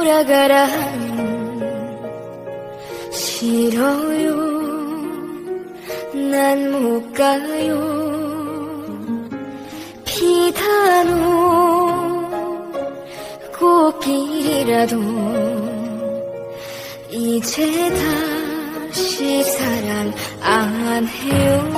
돌아가라 싫어요. 난 못 가요. 비단오 꽃길이라도. 이제 다시 사랑 안 해요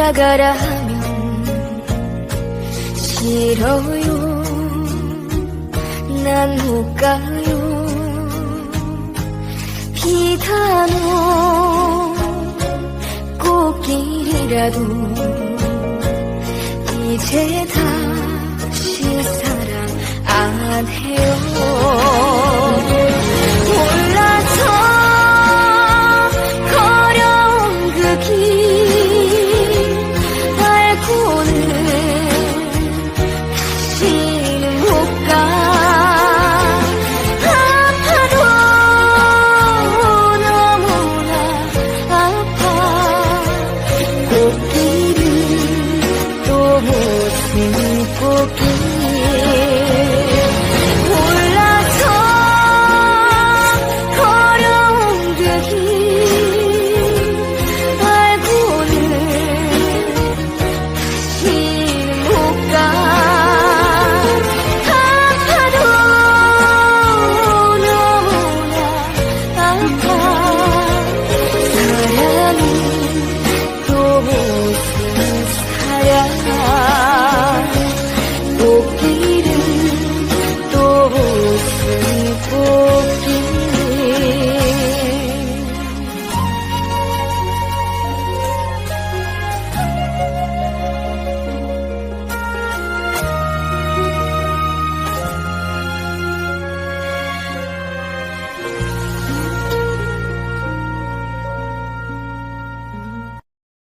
돌아가라 하면 싫어요. 난 못 가요. 비단오 꽃길이라도 이제 다시 사랑 안해